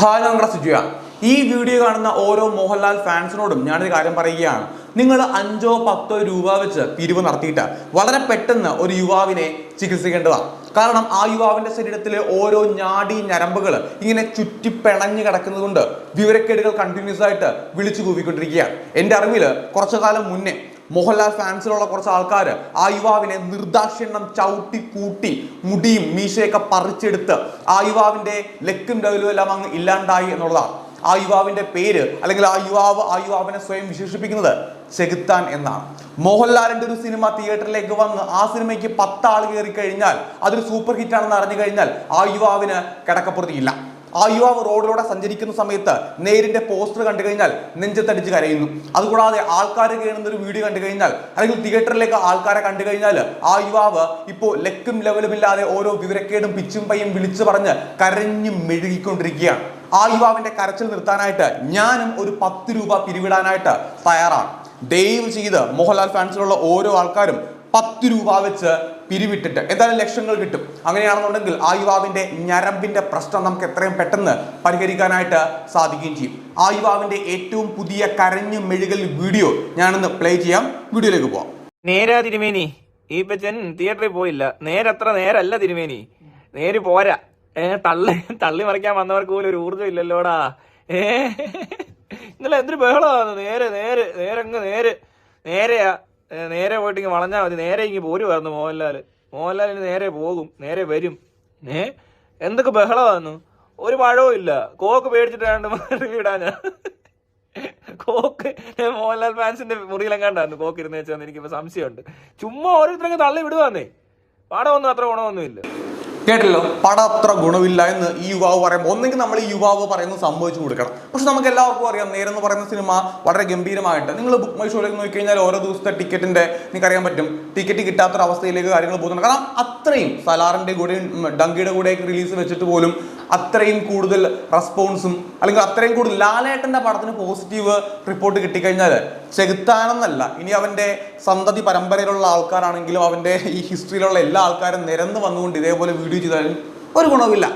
Hi നമ്മുടെ സുജയ. ഈ video കാണുന്ന ഓരോ മോഹൻലാൽ ഫാൻസിനോടും ഞാനൊരു കാര്യം പറയുകയാണ്. നിങ്ങൾ അഞ്ചോ പത്തോ രൂപ വെച്ച് പിരിവ് നടത്തിയിട്ട്. വളരെ പെട്ടെന്ന് ഒരു യുവാവിനെ ചികിത്സിക്കേണ്ടതാണ് കാരണം ആ യുവാവിന്റെ ശരീരത്തിലെ ഓരോ ഞാടി ഞരമ്പുകൾ ഇങ്ങനെ ചുറ്റി പിണഞ്ഞു കിടക്കുന്നതുകൊണ്ട് വിവരക്കേടുകൾ കണ്ടിന്യൂസ് ആയിട്ട് വിളിച്ചു കൂവിക്കൊണ്ടിരിക്കുകയാണ്. എന്റെ അറിവിൽ കുറച്ചു കാലം മുന്നേ മോഹൻലാൽ ഫാൻസിലുള്ള കുറച്ച് ആൾക്കാർ ആ യുവാവിനെ നിർദാക്ഷിണ്ണം ചവിട്ടി കൂട്ടി മുടിയും മീശയൊക്കെ പറിച്ചെടുത്ത് ആ യുവാവിന്റെ ലക്കും ഡെവലും എല്ലാം അങ്ങ് ഇല്ലാണ്ടായി എന്നുള്ളതാണ്. ആ യുവാവിന്റെ പേര് അല്ലെങ്കിൽ ആ യുവാവ് ആ യുവാവിനെ സ്വയം വിശേഷിപ്പിക്കുന്നത് ചെകുത്താൻ എന്നാണ്. മോഹൻലാലിന്റെ ഒരു സിനിമ തിയേറ്ററിലേക്ക് വന്ന് ആ സിനിമയ്ക്ക് പത്താൾ കയറി കഴിഞ്ഞാൽ അതൊരു സൂപ്പർ ഹിറ്റ് ആണെന്ന് അറിഞ്ഞു കഴിഞ്ഞാൽ ആ യുവാവിന് കിടക്കപ്പുറത്തിയില്ല ആ യുവാവ് റോഡിലൂടെ സഞ്ചരിക്കുന്ന സമയത്ത് നേരിന്റെ പോസ്റ്റർ കണ്ടു കഴിഞ്ഞാൽ നെഞ്ചത്തടിച്ച് കരയുന്നു. അതുകൂടാതെ ആൾക്കാർ കയറുന്ന ഒരു വീഡിയോ കണ്ടു കഴിഞ്ഞാൽ അല്ലെങ്കിൽ തിയേറ്ററിലേക്ക് ആൾക്കാരെ കണ്ടു കഴിഞ്ഞാൽ ആ യുവാവ് ഇപ്പോൾ ലക്കും ലെവലും ഇല്ലാതെ ഓരോ വിവരക്കേടും പിച്ചും പയ്യും വിളിച്ചു പറഞ്ഞ് കരഞ്ഞു മെഴുകിക്കൊണ്ടിരിക്കുകയാണ്. ആ യുവാവിന്റെ കരച്ചിൽ നിർത്താനായിട്ട് ഞാനും ഒരു പത്ത് രൂപ പിരിവിടാനായിട്ട് തയ്യാറാണ്. ദയവ് ചെയ്ത് മോഹൻലാൽ ഫാൻസിലുള്ള ഓരോ ആൾക്കാരും പത്ത് രൂപ വെച്ച് പിരിവിട്ടിട്ട് എന്തായാലും ലക്ഷങ്ങൾ കിട്ടും. അങ്ങനെയാണെന്നുണ്ടെങ്കിൽ ആ യുവാവിന്റെ ഞരമ്പിന്റെ പ്രശ്നം നമുക്ക് എത്രയും പെട്ടെന്ന് പരിഹരിക്കാനായിട്ട് സാധിക്കുകയും ചെയ്യും. ആ യുവാവിന്റെ ഏറ്റവും പുതിയ കരഞ്ഞു മെഴുകൽ വീഡിയോ ഞാനൊന്ന് പ്ലേ ചെയ്യാം. വീഡിയോയിലേക്ക് പോവാം. നേരാ തിരുമേനി. ഈ ബച്ചൻ തിയേറ്ററിൽ പോയില്ല. നേരത്ര നേരല്ല തിരുമേനി. നേര് പോരാ. ഏ തള്ളി തള്ളി മറിക്കാൻ വന്നവർക്ക് പോലും ഒരു ഊർജം ഇല്ലല്ലോടാ. ഏ ഇന്നലെ എന്തൊരു ബഹളമാണ് നേരെ നേരെ നേരങ്ങ് നേര്. നേരെയാ. നേരെ പോയിട്ട് ഇങ്ങ് വളഞ്ഞാൽ മതി. നേരെ ഇങ്ങ് പോരുമായിരുന്നു മോഹൻലാൽ മോഹൻലാലിന് നേരെ പോകും. നേരെ വരും. ഏ? എന്തൊക്കെ ബഹളമായിരുന്നു ഒരു മഴവും ഇല്ല. കോക്ക് പേടിച്ചിട്ടാണ്ട് വീടാനാ കോക്ക് മോഹൻലാൽ ഫാൻസിന്റെ മുറിയിലെങ്ങാണ്ടായിരുന്നു കോക്ക് ഇരുന്ന് വെച്ചാൽ എനിക്കിപ്പോ സംശയമുണ്ട്. ചുമ്മാ ഓരോരുത്തരൊക്കെ തള്ളി വിടുവാന്നേ. പാടമൊന്നും അത്ര ഗുണമൊന്നുമില്ല. കേട്ടല്ലോ? പടം അത്ര ഗുണമില്ല എന്ന് ഈ യുവാവ് പറയുമ്പോൾ ഒന്നെങ്കിൽ നമ്മൾ ഈ യുവാവ് പറയുന്നത് സംഭവിച്ചു കൊടുക്കണം. പക്ഷെ നമുക്ക് എല്ലാവർക്കും അറിയാം നേരെന്ന് പറയുന്ന സിനിമ വളരെ ഗംഭീരമായിട്ട് നിങ്ങൾ ബുക്ക് മൈ ഷോയിലേക്ക് നോക്കിക്കഴിഞ്ഞാൽ ഓരോ ദിവസത്തെ ടിക്കറ്റിന്റെ നിങ്ങൾക്ക് അറിയാൻ പറ്റും. ടിക്കറ്റ് കിട്ടാത്തൊരവസ്ഥയിലേക്ക് കാര്യങ്ങൾ പോകുന്നുണ്ട്. കാരണം അത്രയും സലാറിന്റെ കൂടെയും ഡങ്കിയുടെ കൂടെയൊക്കെ റിലീസ് വെച്ചിട്ട് പോലും അത്രയും കൂടുതൽ റെസ്പോൺസും അല്ലെങ്കിൽ അത്രയും കൂടുതൽ ലാലേട്ടന്റെ പടത്തിന് പോസിറ്റീവ് റിപ്പോർട്ട് കിട്ടിക്കഴിഞ്ഞാൽ ചെകുത്താനെന്നല്ല. ഇനി അവന്റെ സന്തതി പരമ്പരയിലുള്ള ആൾക്കാരാണെങ്കിലും അവന്റെ ഈ ഹിസ്റ്ററിയിലുള്ള എല്ലാ ആൾക്കാരും നിരന്ന് വന്നുകൊണ്ട് ഇതേപോലെ വീഡിയോ ചെയ്താലും ഒരു ഗുണവുമില്ല.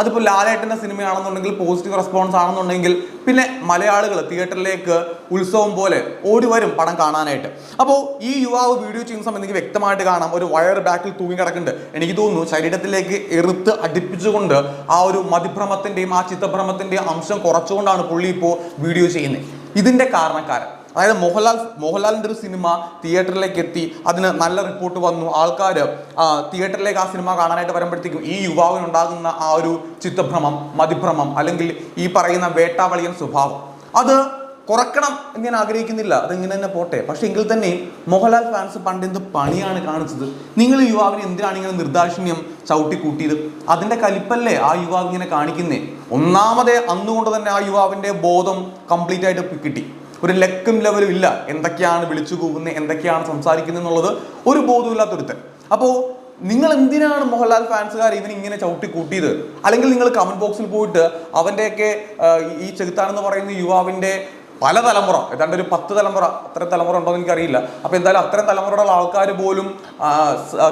അതിപ്പോൾ ലാലേട്ടന്റെ സിനിമയാണെന്നുണ്ടെങ്കിൽ പോസിറ്റീവ് റെസ്പോൺസ് ആണെന്നുണ്ടെങ്കിൽ പിന്നെ മലയാളികൾ തിയേറ്ററിലേക്ക് ഉത്സവം പോലെ ഓടി വരും പടം കാണാനായിട്ട്. അപ്പോൾ ഈ യുവാവ് വീഡിയോ ചെയ്യുന്ന സമയത്ത് എനിക്ക് വ്യക്തമായിട്ട് കാണാം. ഒരു വയർ ബാക്കിൽ തൂങ്ങി കിടക്കുന്നുണ്ട്. എനിക്ക് തോന്നുന്നു ശരീരത്തിലേക്ക് എറുത്ത് അടിപ്പിച്ചുകൊണ്ട് ആ ഒരു മതിഭ്രമത്തിന്റെയും ആ ചിത്തഭ്രമത്തിന്റെയും അംശം കുറച്ചുകൊണ്ടാണ് പുള്ളി ഇപ്പോൾ വീഡിയോ ചെയ്യുന്നത്. ഇതിന്റെ കാരണക്കാരൻ. അതായത് മോഹൻലാൽ മോഹൻലാലിന്റെ ഒരു സിനിമ തിയേറ്ററിലേക്ക് എത്തി അതിന് നല്ല റിപ്പോർട്ട് വന്നു. ആൾക്കാർ തിയേറ്ററിലേക്ക് ആ സിനിമ കാണാനായിട്ട് വരുമ്പോഴത്തേക്കും ഈ യുവാവിനുണ്ടാകുന്ന ആ ഒരു ചിത്തഭ്രമം മതിഭ്രമം അല്ലെങ്കിൽ ഈ പറയുന്ന വേട്ടാവളിയൻ സ്വഭാവം അത് കുറക്കണം എന്ന് ഞാൻ ആഗ്രഹിക്കുന്നില്ല. അതിങ്ങനെ തന്നെ പോട്ടെ. പക്ഷേ എങ്കിൽ തന്നെ മോഹൻലാൽ ഫാൻസ് പണ്ട് എന്ത് പണിയാണ് കാണിച്ചത്? നിങ്ങൾ യുവാവിന് എന്തിനാണ് ഇങ്ങനെ നിർദാക്ഷിണ്യം ചവിട്ടി കൂട്ടിയത് അതിന്റെ കലിപ്പല്ലേ ആ യുവാവ് ഇങ്ങനെ കാണിക്കുന്നേ? ഒന്നാമതേ അന്നുകൊണ്ട് തന്നെ ആ യുവാവിന്റെ ബോധം കംപ്ലീറ്റ് ആയിട്ട് കിട്ടി. ഒരു ലക്കും ലെവലും ഇല്ല. എന്തൊക്കെയാണ് വിളിച്ചു കൂവുന്നത് എന്തൊക്കെയാണ് സംസാരിക്കുന്നത് എന്നുള്ളത് ഒരു ബോധമില്ലാത്തൊരുത്തൻ അപ്പോൾ നിങ്ങൾ എന്തിനാണ് മോഹൻലാൽ ഫാൻസുകാർ ഇവൻ ഇങ്ങനെ ചവിട്ടി കൂട്ടിയത് അല്ലെങ്കിൽ നിങ്ങൾ കമന്റ് ബോക്സിൽ പോയിട്ട് അവന്റെയൊക്കെ ഈ ചെകുത്താനെന്ന് പറയുന്ന യുവാവിന്റെ പല തലമുറ ഏതാണ്ട് ഒരു പത്ത് തലമുറ അത്ര തലമുറ ഉണ്ടോ എന്ന് എനിക്കറിയില്ല. അപ്പൊ എന്തായാലും അത്രയും തലമുറയുള്ള ആൾക്കാർ പോലും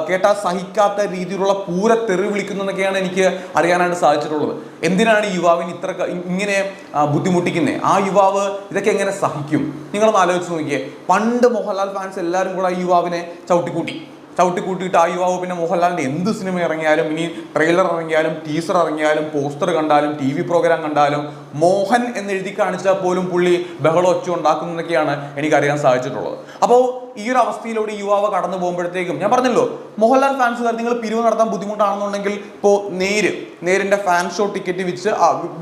കേട്ടാൽ സഹിക്കാത്ത രീതിയിലുള്ള പൂര തെറി വിളിക്കുന്നതൊക്കെയാണ് എനിക്ക് അറിയാനായിട്ട് സാധിച്ചിട്ടുള്ളത്. എന്തിനാണ് യുവാവിന് ഇത്ര ഇങ്ങനെ ബുദ്ധിമുട്ടിക്കുന്നത് ആ യുവാവ് ഇതൊക്കെ എങ്ങനെ സഹിക്കും? നിങ്ങളൊന്ന് ആലോചിച്ച് നോക്കിയേ. പണ്ട് മോഹൻലാൽ ഫാൻസ് എല്ലാവരും കൂടെ ആ യുവാവിനെ ചവിട്ടിക്കൂട്ടി. ചവിട്ടിക്കൂട്ടിയിട്ട് ആ യുവാവ് പിന്നെ മോഹൻലാലിന്റെ എന്ത് സിനിമ ഇറങ്ങിയാലും ഇനി ട്രെയിലർ ഇറങ്ങിയാലും ടീസർ ഇറങ്ങിയാലും പോസ്റ്റർ കണ്ടാലും ടി വി പ്രോഗ്രാം കണ്ടാലും മോഹൻ എന്ന് എഴുതി കാണിച്ചാൽ പോലും പുള്ളി ബഹളം ഒച്ച ഉണ്ടാക്കുന്നതൊക്കെയാണ് എനിക്കറിയാൻ സാധിച്ചിട്ടുള്ളത്. അപ്പോൾ ഈ ഒരു അവസ്ഥയിലൂടെ യുവാവ് കടന്നു പോകുമ്പോഴത്തേക്കും ഞാൻ പറഞ്ഞല്ലോ മോഹൻലാൽ ഫാൻസുകാർ നിങ്ങൾ പിരിവ് നടത്താൻ ബുദ്ധിമുട്ടാണെന്നുണ്ടെങ്കിൽ ഇപ്പോൾ നേര് നേരിന്റെ ഫാൻ ഷോ ടിക്കറ്റ് വിച്ച്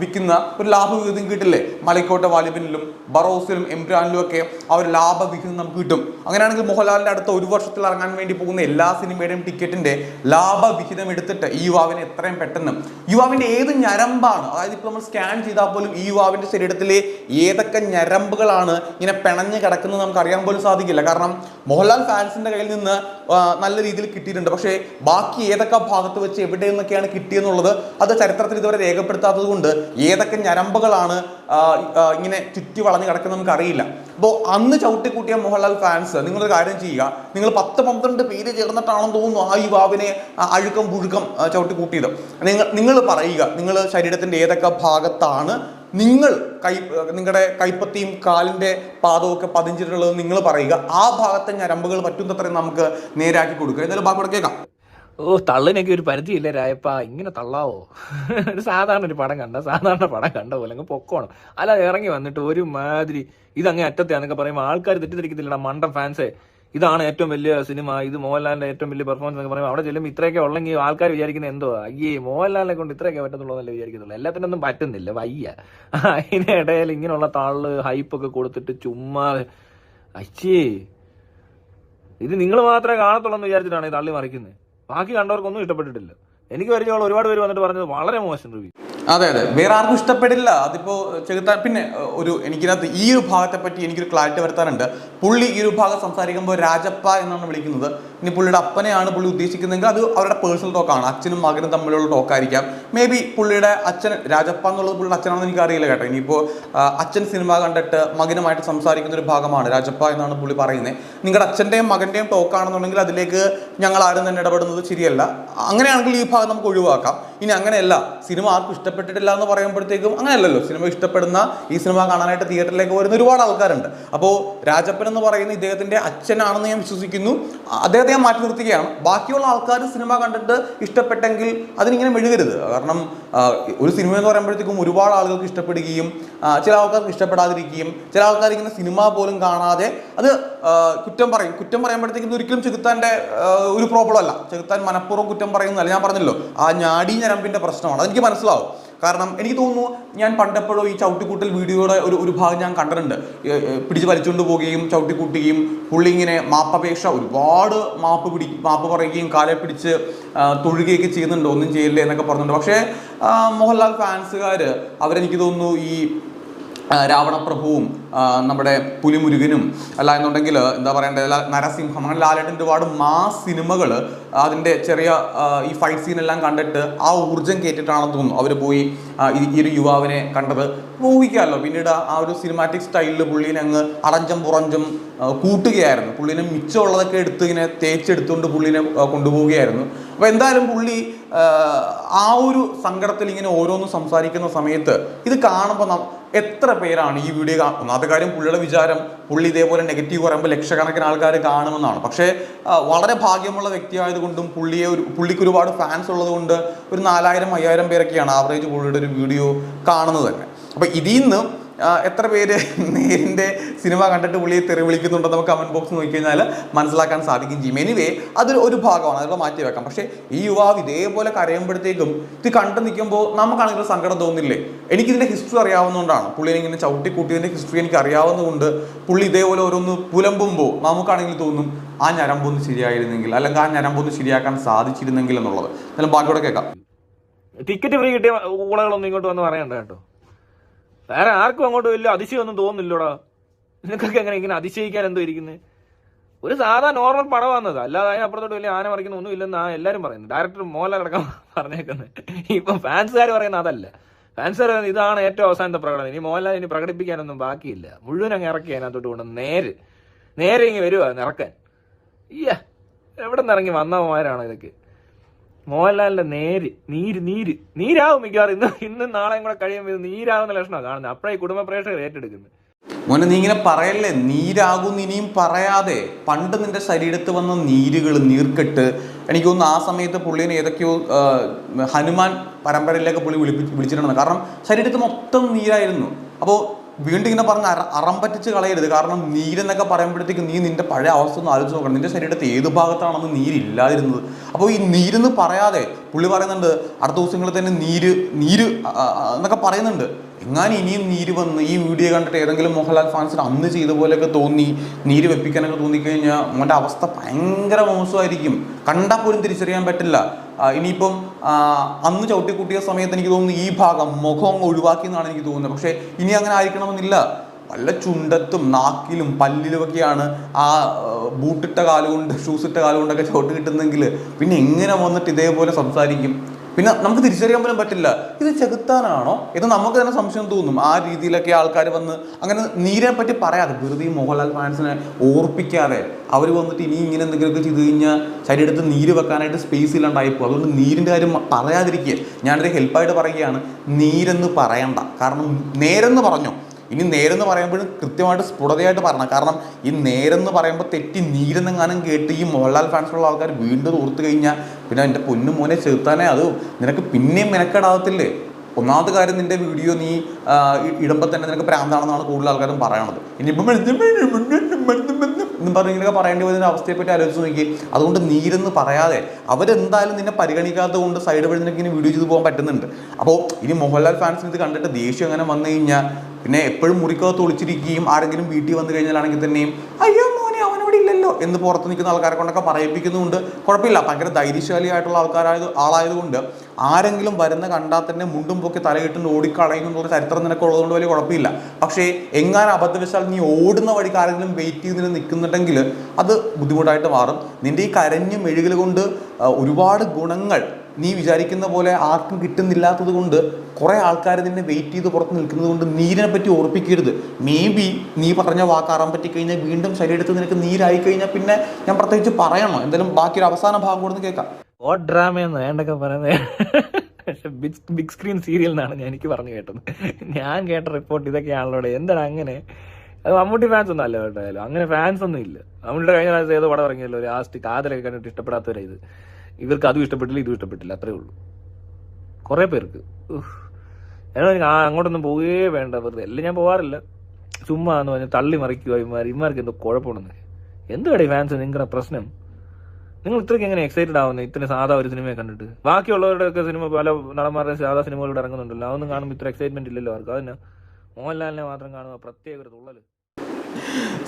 വിൽക്കുന്ന ഒരു ലാഭവിഹിതം കിട്ടില്ലേ? മലക്കോട്ടെ വാലിബിനിലും ബറോസിലും എംബ്രാനിലും ഒക്കെ ആ ഒരു ലാഭവിഹിതം നമുക്ക് കിട്ടും. അങ്ങനെയാണെങ്കിൽ മോഹൻലാലിന്റെ അടുത്ത ഒരു വർഷത്തിൽ ഇറങ്ങാൻ വേണ്ടി പോകുന്ന എല്ലാ സിനിമയുടെയും ടിക്കറ്റിന്റെ ലാഭവിഹിതം എടുത്തിട്ട് ഈ യുവാവിനെ എത്രയും പെട്ടെന്ന് യുവാവിന്റെ ഏത് ഞരമ്പാണ് അതായത് ഇപ്പോൾ നമ്മൾ സ്കാൻ ചെയ്താൽ പോലും ഈ യുവാവിന്റെ ശരീരത്തിലെ ഏതൊക്കെ ഞരമ്പുകളാണ് ഇങ്ങനെ പിണഞ്ഞ് കിടക്കുന്നത് നമുക്ക് അറിയാൻ പോലും സാധിക്കില്ല. കാരണം മോഹൻലാൽ ഫാൻസിന്റെ കയ്യിൽ നിന്ന് നല്ല രീതിയിൽ കിട്ടിയിട്ടുണ്ട്. പക്ഷേ ബാക്കി ഏതൊക്കെ ഭാഗത്ത് വെച്ച് എവിടെ നിന്നൊക്കെയാണ് കിട്ടിയെന്നുള്ളത് അത് ചരിത്രത്തിൽ ഇതുവരെ രേഖപ്പെടുത്താത്തത് കൊണ്ട് ഏതൊക്കെ ഞരമ്പുകളാണ് ഇങ്ങനെ ചുറ്റി വളഞ്ഞു കിടക്കുന്ന നമുക്ക് അറിയില്ല. അപ്പോൾ അന്ന് ചവിട്ടിക്കൂട്ടിയ മോഹൻലാൽ ഫാൻസ് നിങ്ങളൊരു കാര്യം ചെയ്യുക. നിങ്ങൾ പത്ത് പന്ത്രണ്ട് പേര് ചേർന്നിട്ടാണെന്ന് തോന്നുന്നു ആ യുവാവിനെ അഴുക്കം പുഴുക്കം ചവിട്ടിക്കൂട്ടിയത്. നിങ്ങൾ നിങ്ങൾ പറയുക നിങ്ങൾ ശരീരത്തിന്റെ ഏതൊക്കെ ഭാഗത്താണ് നിങ്ങൾ കൈ നിങ്ങളുടെ കൈപ്പത്തിയും കാലിന്റെ പാദവും ഒക്കെ പതിഞ്ഞിട്ടുള്ളത് നിങ്ങൾ പറയുക. ആ ഭാഗത്തെ ഞരമ്പുകൾ പറ്റുന്നത്രയും നമുക്ക് നേരാക്കി കൊടുക്കുക. എന്നാലും ബാക്കി കേൾക്കാം. ഓ തള്ളിനൊക്കെ ഒരു പരിധിയില്ല രായപ്പ? ഇങ്ങനെ തള്ളാവോ? ഒരു സാധാരണ ഒരു പടം കണ്ട സാധാരണ പടം കണ്ട പോലെ അങ്ങ് പൊക്കോണം. അല്ല ഇറങ്ങി വന്നിട്ട് ഒരു മാതിരി അറ്റത്തെ അറ്റത്തെയാന്നൊക്കെ പറയുമ്പോൾ ആൾക്കാർ തെറ്റിദ്ധരിക്കത്തില്ലടാ മണ്ടം ഫാൻസേ. ഇതാണ് ഏറ്റവും വലിയ സിനിമ. ഇത് മോഹൻലാലിന്റെ ഏറ്റവും വലിയ പെർഫോമൻസ് എന്നൊക്കെ പറയുമ്പോൾ അവിടെ ചെല്ലുമ്പോൾ ഇത്രയൊക്കെ ഉള്ളെങ്കിൽ ആൾക്കാർ വിചാരിക്കുന്നത് എന്തോ അയ്യേ മോഹൻലാലിനെ കൊണ്ട് ഇത്രയൊക്കെ പറ്റത്തുള്ളൂ എന്നല്ലേ വിചാരിക്കുന്നുള്ളൂ എല്ലാത്തിനൊന്നും പറ്റുന്നില്ല വയ്യ. അതിനിടയിൽ ഇങ്ങനെയുള്ള താൾ ഹൈപ്പൊക്കെ കൊടുത്തിട്ട് ചുമ്മാ അച്ചേ ഇത് നിങ്ങൾ മാത്രമേ കാണത്തുള്ളൂ എന്ന് വിചാരിച്ചിട്ടാണ് ഈ തള്ളി മറിക്കുന്നത്. ബാക്കി കണ്ടവർക്കൊന്നും ഇഷ്ടപ്പെട്ടിട്ടില്ല. എനിക്ക് പരിചയമുള്ള ഒരുപാട് പേര് വന്നിട്ട് പറഞ്ഞത് വളരെ മോശം റിവ്യൂ അതെ അതെ. വേറെ ആർക്കും ഇഷ്ടപ്പെടില്ല. അതിപ്പോ ചെകുത്താൻ പിന്നെ ഒരു എനിക്കിനകത്ത് ഈ ഒരു ഭാഗത്തെ പറ്റി എനിക്കൊരു ക്ലാരിറ്റി വരുത്താനുണ്ട്. പുള്ളി ഈ ഒരു ഭാഗം സംസാരിക്കുമ്പോൾ രാജപ്പ എന്നാണ് വിളിക്കുന്നത്. ഇനി പുള്ളിയുടെ അപ്പനെയാണ് പുള്ളി ഉദ്ദേശിക്കുന്നതെങ്കിൽ അത് അവരുടെ പേഴ്സണൽ ടോക്കാണ്. അച്ഛനും മകനും തമ്മിലുള്ള ടോക്കായിരിക്കാം. മേ ബി പുള്ളിയുടെ അച്ഛൻ രാജപ്പ എന്നുള്ളത് പുള്ളിയുടെ അച്ഛനാണെന്ന് എനിക്ക് അറിയില്ല കേട്ടോ ഇനിയിപ്പോൾ അച്ഛൻ സിനിമ കണ്ടിട്ട് മകനുമായിട്ട് സംസാരിക്കുന്ന ഒരു ഭാഗമാണ് രാജപ്പ എന്നാണ് പുള്ളി പറയുന്നത്. നിങ്ങളുടെ അച്ഛന്റെയും മകന്റെയും ടോക്കാണെന്നുണ്ടെങ്കിൽ അതിലേക്ക് ഞങ്ങൾ ആരും തന്നെ ഇടപെടുന്നത് ശരിയല്ല. അങ്ങനെയാണെങ്കിൽ ഈ ഭാഗം നമുക്ക് ഒഴിവാക്കാം. ഇനി അങ്ങനെയല്ല സിനിമ ആർക്കും ഇഷ്ടപ്പെട്ടിട്ടില്ല എന്ന് പറയുമ്പോഴത്തേക്കും അങ്ങനെയല്ലല്ലോ. സിനിമ ഇഷ്ടപ്പെടുന്ന ഈ സിനിമ കാണാനായിട്ട് തിയേറ്ററിലേക്ക് വരുന്ന ഒരുപാട് ആൾക്കാരുണ്ട്. അപ്പോൾ രാജപ്പൻ എന്ന് പറയുന്ന ഇദ്ദേഹത്തിന്റെ അച്ഛനാണെന്ന് ഞാൻ വിശ്വസിക്കുന്നു. അദ്ദേഹത്തെ ഞാൻ മാറ്റി നിർത്തുകയാണ്. ബാക്കിയുള്ള ആൾക്കാർ സിനിമ കണ്ടിട്ട് ഇഷ്ടപ്പെട്ടെങ്കിൽ അതിനിങ്ങനെ മെഴുകരുത്. കാരണം ഒരു സിനിമ എന്ന് പറയുമ്പോഴത്തേക്കും ഒരുപാട് ആളുകൾക്ക് ഇഷ്ടപ്പെടുകയും ചില ആൾക്കാർക്ക് ഇഷ്ടപ്പെടാതിരിക്കുകയും ചില ആൾക്കാർ ഇങ്ങനെ സിനിമ പോലും കാണാതെ അത് കുറ്റം പറയും. കുറ്റം പറയുമ്പോഴത്തേക്കും ഒരിക്കലും ചെകുത്താന്റെ ഒരു പ്രോബ്ലം അല്ല. ചെകുത്താൻ മനഃപൂർവം കുറ്റം പറയുന്നതല്ല. ഞാൻ പറഞ്ഞല്ലോ ആ ഞാടി ഞരമ്പിന്റെ പ്രശ്നമാണ്. അതെനിക്ക് മനസ്സിലാവും. കാരണം എനിക്ക് തോന്നുന്നു ഞാൻ പണ്ടെപ്പോഴോ ഈ ചവിട്ടിക്കൂട്ടൽ വീഡിയോയുടെ ഒരു ഒരു ഭാഗം ഞാൻ കണ്ടിട്ടുണ്ട്. പിടിച്ച് വലിച്ചുകൊണ്ട് പോവുകയും ചവിട്ടിക്കൂട്ടുകയും പുള്ളി ഇങ്ങനെ മാപ്പപേക്ഷ ഒരുപാട് മാപ്പ് പിടി മാപ്പ് പറയുകയും കാലെ പിടിച്ച് തൊഴുകയൊക്കെ ചെയ്യുന്നുണ്ട്. ഒന്നും ചെയ്യില്ലേ എന്നൊക്കെ പറഞ്ഞിട്ടുണ്ട്. പക്ഷേ മോഹൻലാൽ ഫാൻസുകാർ അവരെനിക്ക് തോന്നുന്നു ഈ രാവണപ്രഭുവും നമ്മുടെ പുലിമുരുകനും അല്ല എന്നുണ്ടെങ്കിൽ എന്താ പറയണ്ടത് നരസിംഹം അങ്ങനെ ലാലേട്ടന്റെ ഒരുപാട് മാ സിനിമകൾ അതിന്റെ ചെറിയ ഈ ഫൈറ്റ് സീനെല്ലാം കണ്ടിട്ട് ആ ഊർജം കയറ്റിട്ടാണെന്ന് തോന്നുന്നു. അവർ പോയി ഈ ഒരു യുവാവിനെ കണ്ടത്. ഊഹിക്കാമല്ലോ പിന്നീട് ആ ഒരു സിനിമാറ്റിക് സ്റ്റൈലിൽ പുള്ളീനെ അറഞ്ചം പുറഞ്ചും കൂട്ടുകയായിരുന്നു. പുള്ളിനെ മിച്ചമുള്ളതൊക്കെ എടുത്ത് ഇങ്ങനെ തേച്ചെടുത്തുകൊണ്ട് പുള്ളിനെ കൊണ്ടുപോവുകയായിരുന്നു. അപ്പോൾ എന്തായാലും പുള്ളി ആ, ഒരു സങ്കടത്തിൽ ഇങ്ങനെ ഓരോന്നും സംസാരിക്കുന്ന സമയത്ത് ഇത് കാണുമ്പോൾ എത്ര പേരാണ് ഈ വീഡിയോ കാണുന്നത് കാര്യം പുള്ളിയുടെ വിചാരം പുള്ളി ഇതേപോലെ നെഗറ്റീവ് പറയുമ്പോൾ ലക്ഷക്കണക്കിന് ആൾക്കാർ കാണുമെന്നാണ്. പക്ഷേ വളരെ ഭാഗ്യമുള്ള വ്യക്തിയായതുകൊണ്ടും പുള്ളിയെ ഒരു പുള്ളിക്ക് ഒരുപാട് ഫാൻസ് ഉള്ളതുകൊണ്ട് ഒരു നാലായിരം അയ്യായിരം പേരൊക്കെയാണ് ആവറേജ് പുള്ളിയുടെ ഒരു വീഡിയോ കാണുന്നത് തന്നെ. അപ്പോൾ ഇതിൽ നിന്ന് എത്ര പേര് നേരിന്റെ സിനിമ കണ്ടിട്ട് പുള്ളിയെ തെറി വിളിക്കുന്നുണ്ടെന്ന് നമുക്ക് കമന്റ് ബോക്സ് നോക്കിക്കഴിഞ്ഞാൽ മനസ്സിലാക്കാൻ സാധിക്കും ചെയ്യും എനിവേ അതൊരു ഒരു ഭാഗമാണ്. അതിലൂടെ മാറ്റി വെക്കാം. പക്ഷേ ഈ യുവാവ് ഇതേപോലെ കരയുമ്പോഴത്തേക്കും ഇത് കണ്ടു നിൽക്കുമ്പോൾ നമുക്കാണെങ്കിൽ സങ്കടം തോന്നില്ലേ? എനിക്കിതിന്റെ ഹിസ്റ്ററി അറിയാവുന്നതുകൊണ്ടാണ്. പുള്ളിനെ ഇങ്ങനെ ചവിട്ടി കൂട്ടിയതിന്റെ ഹിസ്റ്ററി എനിക്ക് അറിയാവുന്നതുകൊണ്ട് പുള്ളി ഇതേപോലെ ഓരോന്ന് പുലമ്പുമ്പോൾ നമുക്കാണെങ്കിൽ തോന്നും ആ ഞരമ്പൊന്ന് ശരിയായിരുന്നെങ്കിൽ അല്ലെങ്കിൽ ആ ഞരമ്പൊന്ന് ശരിയാക്കാൻ സാധിച്ചിരുന്നെങ്കിൽ എന്നുള്ളത്. എന്നാലും ബാക്കിയോടെ കേൾക്കാം. ടിക്കറ്റ് ഫ്രീ കിട്ടിയ ഊളകളൊന്നും ഇങ്ങോട്ട് വന്ന് പറയണ്ട കേട്ടോ. വേറെ ആർക്കും അങ്ങോട്ട് വലിയ അതിശയമൊന്നും തോന്നുന്നില്ലടാ. നിനക്കൊക്കെ എങ്ങനെ ഇങ്ങനെ അതിശയിക്കാൻ എന്തോ ഇരിക്കുന്നത് ഒരു സാധാ നോർമൽ പടം വന്നത് അല്ലാതെ അതിനപ്പുറത്തോട്ട് വലിയ ആന മറിക്കുന്ന ഒന്നും ഇല്ലെന്നാണ് എല്ലാരും പറയുന്നത് ഡയറക്ടർ മോല കിടക്കാൻ പറഞ്ഞേക്കുന്നത് ഇപ്പൊ ഫാൻസുകാർ പറയുന്ന അതല്ല. ഫാൻസുകാർ പറയുന്നത് ഇതാണ് ഏറ്റവും അവസാനത്തെ പ്രകടനം. ഇനി മോഹൻലാൽ ഇനി പ്രകടിപ്പിക്കാനൊന്നും ബാക്കിയില്ല. മുഴുവൻ അങ്ങ് ഇറക്കി അതിനകത്തോട്ട് കൊണ്ട് നേര്. നേരെ ഇങ്ങനെ വരുവാ ഇറക്കാൻ ഇയ്യ എവിടെ നിന്ന് ഇറങ്ങി വന്നവന്മാരാണ് ഇതൊക്കെ? മോഹൻലാലിന്റെ നേര് നീര് നീര്. നീരാവും മിക്കവാറും. ഇന്ന് ഇന്നും നാളെയും കൂടെ കഴിയുമ്പോൾ നീരാവുന്ന ലക്ഷണമാണ് കാണുന്നത്. അപ്പോഴേ കുടുംബ പ്രേക്ഷകർ ഏറ്റെടുക്കുന്നത്. മോനെ നീ ഇങ്ങനെ പറയല്ലേ? നീരാകും ഇനിയും പറയാതെ. പണ്ട് നിന്റെ ശരീരത്ത് വന്ന നീരുകൾ നീർക്കെട്ട് എനിക്ക് തോന്നുന്നു ആ സമയത്ത് പുള്ളിനെ ഏതൊക്കെയോ ഹനുമാൻ പരമ്പരയിലേക്ക് പുള്ളി വിളിപ്പി വിളിച്ചിട്ടുണ്ടെന്ന് കാരണം ശരീരത്ത് മൊത്തം നീരായിരുന്നു. അപ്പോൾ വീണ്ടും ഇങ്ങനെ പറഞ്ഞ് അറമ്പറ്റിച്ച് അറം പറ്റിച്ച് കളയരുത്. കാരണം നീരെന്നൊക്കെ പറയുമ്പോഴത്തേക്ക് നീ നിന്റെ പഴയ അവസ്ഥ ഒന്ന് ആലോചിച്ച് നോക്കണം. നിന്റെ ശരീരത്തിൽ ഏത് ഭാഗത്താണെന്ന് നീരില്ലാതിരുന്നത് അപ്പോൾ ഈ നീരെന്ന് പറയാതെ പുള്ളി പറയുന്നുണ്ട് അടുത്ത ദിവസങ്ങളിൽ തന്നെ നീര് നീര് എന്നൊക്കെ പറയുന്നുണ്ട്. എങ്ങാനും ഇനിയും നീര് വന്ന് ഈ വീഡിയോ കണ്ടിട്ട് ഏതെങ്കിലും മോഹൻലാൽ ഫാൻസിന് അന്ന് ചെയ്ത പോലെയൊക്കെ തോന്നി നീര് വെപ്പിക്കാനൊക്കെ തോന്നിക്കഴിഞ്ഞാൽ മോന്റെ അവസ്ഥ ഭയങ്കര മോശമായിരിക്കും. കണ്ടാൽ പോലും തിരിച്ചറിയാൻ പറ്റില്ല. ഇനിയിപ്പം അന്ന് ചവിട്ടിക്കൂട്ടിയ സമയത്ത് എനിക്ക് തോന്നുന്നു ഈ ഭാഗം മുഖം ഒഴിവാക്കി എന്നാണ് എനിക്ക് തോന്നുന്നത്. പക്ഷേ ഇനി അങ്ങനെ ആയിരിക്കണമെന്നില്ല. വല്ല ചുണ്ടത്തും നാക്കിലും പല്ലിലുമൊക്കെയാണ് ആ ബൂട്ടിട്ട കാലുകൊണ്ട് ഷൂസ് ഇട്ട കാലുകൊണ്ടൊക്കെ ചവിട്ട് കിട്ടുന്നെങ്കിൽ പിന്നെ എങ്ങനെ വന്നിട്ട് ഇതേപോലെ സംസാരിക്കും? പിന്നെ നമുക്ക് തിരിച്ചറിയാൻ പോലും പറ്റില്ല. ഇത് ചെകുത്താനാണോ? ഇത് നമുക്ക് തന്നെ സംശയം തോന്നും. ആ രീതിയിലൊക്കെ ആൾക്കാർ വന്ന് അങ്ങനെ നീരെ പറ്റി പറയാതെ വെറുതെ മോഹൻലാൽ ഫാൻസിനെ ഓർപ്പിക്കാതെ അവർ വന്നിട്ട് ഇനി ഇങ്ങനെ എന്തെങ്കിലുമൊക്കെ ചെയ്ത് കഴിഞ്ഞാൽ ശരീരത്ത് നീര് വെക്കാനായിട്ട് സ്പേസ് ഇല്ലാണ്ടായി പോകും അതുകൊണ്ട് നീരിന്റെ കാര്യം പറയാതിരിക്കുക. ഞാനൊരു ഹെൽപ്പായിട്ട് പറയുകയാണ്. നീരെന്ന് പറയണ്ട. കാരണം നേരെന്ന് പറഞ്ഞു. ഇനി നേരെന്ന് പറയുമ്പോഴും കൃത്യമായിട്ട് സ്ഫുടതയായിട്ട് പറയണം. കാരണം ഈ നേരെന്ന് പറയുമ്പോൾ തെറ്റി നീരെന്നെങ്ങാനും കേട്ട് ഈ മോഹൻലാൽ ഫാൻസുള്ള ആൾക്കാർ വീണ്ടും ഓർത്ത് കഴിഞ്ഞാൽ പിന്നെ എന്റെ പൊന്നു മോനെ ചെറുത്താനേ അത് നിനക്ക് പിന്നെയും മെനക്കെടാകത്തില്ലേ? ഒന്നാമത്തെ കാര്യം നിന്റെ വീഡിയോ നീ ഇടുമ്പോൾ തന്നെ നിനക്ക് പ്രാന്താണെന്നാണ് കൂടുതൽ ആൾക്കാരും പറയണത് ഇനിയിപ്പം എന്നും പറഞ്ഞ് ഇങ്ങനെയൊക്കെ പറയേണ്ടി വരുന്ന അവസ്ഥയെ പറ്റി ആലോചിച്ച് നോക്കി അതുകൊണ്ട് നീരെന്ന് പറയാതെ അവരെന്തായാലും നിന്നെ പരിഗണിക്കാത്തത് കൊണ്ട് സൈഡ് വഴി നിനക്ക് ഇനി വീഡിയോ ചെയ്ത് പോകാൻ പറ്റുന്നുണ്ട് അപ്പോൾ ഇനി മോഹൻലാൽ ഫാൻസിന് ഇത് കണ്ടിട്ട് ദേഷ്യം അങ്ങനെ വന്നു കഴിഞ്ഞാൽ പിന്നെ എപ്പോഴും മുറിക്കകത്ത് ഒളിച്ചിരിക്കുകയും ആരെങ്കിലും വീട്ടിൽ വന്നു കഴിഞ്ഞാലാണെങ്കിൽ തന്നെയും അയ്യോ എന്ന് പുറത്ത് നിൽക്കുന്ന ആൾക്കാരെ കൊണ്ടൊക്കെ പറയിപ്പിക്കുന്നുണ്ട്. കുഴപ്പമില്ല. ഭയങ്കര ധൈര്യശാലിയായിട്ടുള്ള ആൾക്കാരായത് ആളായതുകൊണ്ട് ആരെങ്കിലും വരുന്ന കണ്ടാൽ തന്നെ മുണ്ടും പൊക്കി തലയിട്ടുണ്ട് ഓടിക്കളയും എന്നുള്ള ചരിത്രം നിനക്ക് ഉള്ളതുകൊണ്ട് വലിയ കുഴപ്പമില്ല. പക്ഷേ എങ്ങാനും അബദ്ധവശാൽ നീ ഓടുന്ന വഴിക്ക് ആരെങ്കിലും വെയിറ്റ് ചെയ്ത് നിന്ന് നിൽക്കുന്നുണ്ടെങ്കിൽ അത് ബുദ്ധിമുട്ടായിട്ട് മാറും. നിന്റെ ഈ കരഞ്ഞ് മെഴുകൽ കൊണ്ട് ഒരുപാട് ഗുണങ്ങൾ നീ വിചാരിക്കുന്ന പോലെ ആർക്കും കിട്ടുന്നില്ലാത്തത് കൊണ്ട് കുറെ ആൾക്കാർ നിന്നെ വെയിറ്റ് ചെയ്ത് പുറത്ത് നിൽക്കുന്നത് കൊണ്ട് നീരിനെ പറ്റി ഓർപ്പിക്കരുത്. മേ ബി നീ പറഞ്ഞ വാക്കാറാൻ പറ്റിക്കഴിഞ്ഞാൽ വീണ്ടും ശരീരത്തിൽ നിനക്ക് നീരായി കഴിഞ്ഞാൽ പിന്നെ ഞാൻ പ്രത്യേകിച്ച് പറയണം? എന്തായാലും ബാക്കി ഒരു അവസാന ഭാഗം കൂടെ കേൾക്കാം. ഓ ഡ്രാമയെന്ന് വേണ്ടൊക്കെ പറയുന്നത്. ബിഗ് സ്ക്രീൻ സീരിയൽ എന്നാണ് ഞാൻ എനിക്ക് പറഞ്ഞു കേട്ടത്. ഞാൻ കേട്ട റിപ്പോർട്ട് ഇതൊക്കെയാണല്ലോ എന്താണ് അങ്ങനെ? അത് മമ്മൂട്ടി ഫാൻസ് ഒന്നും അല്ല കേട്ടോ അങ്ങനെ ഫാൻസ് ഒന്നും ഇല്ല. മമ്മൂട്ടിയുടെ കഴിഞ്ഞ പ്രാവശ്യം ഏതോ പടം ഇറങ്ങിയല്ലോ ലാസ്റ്റ് കാതലൊക്കെ കണ്ടിട്ട് ഇഷ്ടപ്പെടാത്തവരാ ഇത്. ഇവർക്ക് അതും ഇഷ്ടപ്പെട്ടില്ല ഇതും ഇഷ്ടപ്പെട്ടില്ല. അത്രേ ഉള്ളൂ. കുറേ പേർക്ക്. ഞാൻ അങ്ങോട്ടൊന്നും പോവുകയേ വേണ്ട വെറുതെ. എല്ലാം ഞാൻ പോവാറില്ല. ചുമ്മാ എന്ന് പറഞ്ഞാൽ തള്ളി മറിക്കുക ഇമാർ ഇമാർക്ക് എന്തോ കുഴപ്പമുണ്ടെന്ന്. എന്തുവാടി ഫാൻസ് നിങ്ങളുടെ പ്രശ്നം? നിങ്ങൾ ഇത്രയ്ക്ക് എങ്ങനെ എക്സൈറ്റഡ് ആവുന്നത് ഇത്ര സാധാ ഒരു സിനിമയെ കണ്ടിട്ട്. ബാക്കിയുള്ളവരുടെ ഒക്കെ സിനിമ പല നടന്മാരുടെ സാധാ സിനിമകളിലൂടെ ഇറങ്ങുന്നുണ്ടല്ലോ. അതൊന്നും കാണുമ്പോൾ ഇത്ര എക്സൈറ്റ്മെന്റ് ഇല്ലല്ലോ അവർക്ക് അതിന് മോഹൻലാലിനെ മാത്രം കാണുമ്പോൾ പ്രത്യേക ഒരു തുള്ളൽ.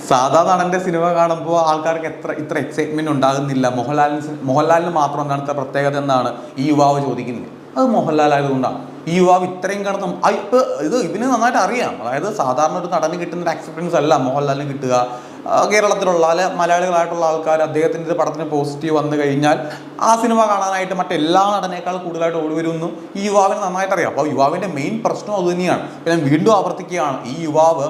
സാധാ നടന്റെ സിനിമ കാണുമ്പോൾ ആൾക്കാർക്ക് എത്ര ഇത്ര എക്സൈറ്റ്മെന്റ് ഉണ്ടാകുന്നില്ല. മോഹൻലാലിന് മോഹൻലാലിന് മാത്രം എന്താണ് ഇത്ര പ്രത്യേകത എന്നാണ് ഈ യുവാവ് ചോദിക്കുന്നത്. അത് മോഹൻലാൽ ആയതുകൊണ്ടാണ്. ഈ യുവാവ് ഇത്രയും കടന്നു ഇപ്പോൾ ഇപ്പൊ ഇത് ഇതിന് നന്നായിട്ട് അറിയാം. അതായത് സാധാരണ ഒരു നടന് കിട്ടുന്ന ഒരു അല്ല മോഹൻലാലിന് കിട്ടുക. കേരളത്തിലുള്ള അല്ലെ മലയാളികളായിട്ടുള്ള ആൾക്കാർ അദ്ദേഹത്തിന്റെ പടത്തിന് പോസിറ്റീവ് വന്നു കഴിഞ്ഞാൽ ആ സിനിമ കാണാനായിട്ട് മറ്റെല്ലാ നടനേക്കാൾ കൂടുതലായിട്ട് ഓടി വരുന്നു. ഈ യുവാവിന് നന്നായിട്ട് അറിയാം. അപ്പോൾ യുവാവിന്റെ മെയിൻ പ്രശ്നം അതുതന്നെയാണ് പിന്നെ വീണ്ടും ആവർത്തിക്കുകയാണ്. ഈ യുവാവ്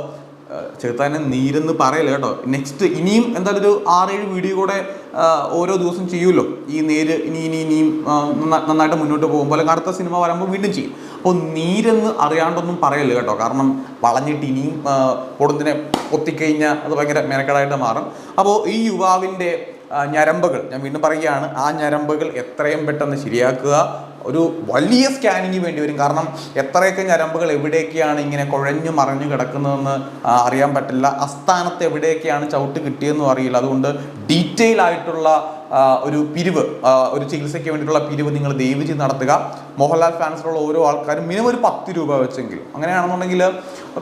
ചെറുത്താനെ നീരെന്ന് പറയല്ലേ കേട്ടോ. നെക്സ്റ്റ് ഇനിയും എന്തായാലും ഒരു ആറേഴ് വീഡിയോ കൂടെ ഓരോ ദിവസം ചെയ്യുമല്ലോ. ഈ നേര് ഇനി ഇനി ഇനിയും നന്നായിട്ട് മുന്നോട്ട് പോകുമ്പോൾ അല്ലെങ്കിൽ അടുത്ത സിനിമ വരുമ്പോൾ വീണ്ടും ചെയ്യും. അപ്പോൾ നീരെന്ന് അറിയാണ്ടൊന്നും പറയല്ല കേട്ടോ. കാരണം വളഞ്ഞിട്ട് ഇനിയും പൊടുന്നതിനെ പൊടുന്നിനെ പൊത്തിക്കഴിഞ്ഞാൽ അത് ഭയങ്കര മെനക്കേടായിട്ട് മാറും. അപ്പോൾ ഈ യുവാവിന്റെ ഞരമ്പുകൾ ഞാൻ വീണ്ടും പറയുകയാണ് ആ ഞരമ്പുകൾ എത്രയും പെട്ടെന്ന് ശരിയാക്കുക. ഒരു വലിയ സ്കാനിങ് വേണ്ടി വരും. കാരണം എത്രയൊക്കെ ഞരമ്പുകൾ എവിടെയൊക്കെയാണ് ഇങ്ങനെ കുഴഞ്ഞു മറിഞ്ഞു കിടക്കുന്നതെന്ന് അറിയാൻ പറ്റില്ല. അസ്ഥാനത്ത് എവിടെയൊക്കെയാണ് ചവിട്ട് കിട്ടിയെന്നും അറിയില്ല. അതുകൊണ്ട് ഡീറ്റെയിൽ ആയിട്ടുള്ള ഒരു പിരിവ് ഒരു ചികിത്സയ്ക്ക് വേണ്ടിയിട്ടുള്ള പിരിവ് നിങ്ങൾ ദയവ് ചെയ്ത് നടത്തുക. മോഹൻലാൽ ഫാൻസിലുള്ള ഓരോ ആൾക്കാരും മിനിമം ഒരു പത്ത് രൂപ വെച്ചെങ്കിലും. അങ്ങനെയാണെന്നുണ്ടെങ്കിൽ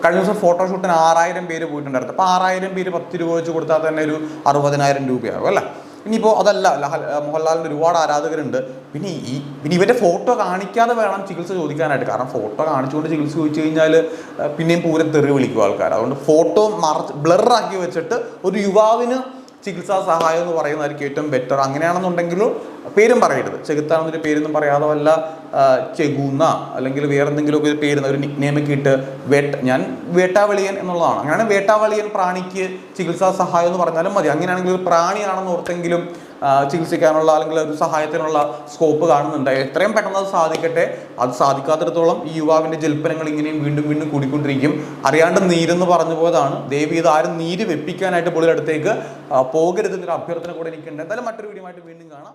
കഴിഞ്ഞ ദിവസം ഫോട്ടോഷൂട്ടിന് ആറായിരം പേര് പോയിട്ടുണ്ടായിരുന്നു. അപ്പോൾ ആറായിരം പേര് പത്ത് രൂപ വെച്ച് കൊടുത്താൽ തന്നെ ഒരു അറുപതിനായിരം രൂപയാകും അല്ലേ? ഇനിയിപ്പോൾ അതല്ല മോഹൻലാലിന്റെ ഒരുപാട് ആരാധകരുണ്ട്. പിന്നെ ഈ പിന്നെ ഇവന്റെ ഫോട്ടോ കാണിക്കാതെ വേണം ചികിത്സ ചോദിക്കാനായിട്ട്. കാരണം ഫോട്ടോ കാണിച്ചുകൊണ്ട് ചികിത്സ ചോദിച്ചു കഴിഞ്ഞാൽ പിന്നെയും പൂരം തെറി വിളിക്കും ആൾക്കാർ അതുകൊണ്ട് ഫോട്ടോ മറ ബ്ലറാക്കി വെച്ചിട്ട് ഒരു യുവാവിന് ചികിത്സാ സഹായം എന്ന് പറയുന്നതായിരിക്കും ഏറ്റവും ബെറ്റർ അങ്ങനെയാണെന്നുണ്ടെങ്കിലും പേരും പറയരുത്. ചെകുത്താണെന്നൊരു പേരൊന്നും പറയാതെ വല്ല ചെകുന്ന അല്ലെങ്കിൽ വേറെ എന്തെങ്കിലുമൊക്കെ പേര് ഒരു നിക് നെയിമൊക്കെ ഇട്ട് വേട്ട ഞാൻ വേട്ടാവളിയൻ എന്നുള്ളതാണ്. അങ്ങനെയാണ് വേട്ടാവളിയൻ പ്രാണിക്ക് ചികിത്സാ സഹായം എന്ന് പറഞ്ഞാലും മതി. അങ്ങനെയാണെങ്കിൽ ഒരു പ്രാണിയാണെന്ന് ഓർത്തെങ്കിലും ചികിത്സിക്കാനുള്ള അല്ലെങ്കിൽ ഒരു സഹായത്തിനുള്ള സ്കോപ്പ് കാണുന്നുണ്ട്. എത്രയും പെട്ടെന്ന് അത് സാധിക്കട്ടെ. അത് സാധിക്കാത്തിടത്തോളം ഈ യുവാവിന്റെ ജൽപ്പനങ്ങൾ ഇങ്ങനെയും വീണ്ടും വീണ്ടും കൂടിക്കൊണ്ടിരിക്കും. അറിയാണ്ട് നീരെന്ന് പറഞ്ഞു പോയതാണ്. ദേവി ഇത് ആരും നീര് വെപ്പിക്കാനായിട്ട് പുള്ളിയുടെ അടുത്തേക്ക് പോകരുതെന്നൊരു അഭ്യർത്ഥന കൂടെ എനിക്കുണ്ട്. എന്തായാലും മറ്റൊരു വീഡിയോ വീണ്ടും കാണാം.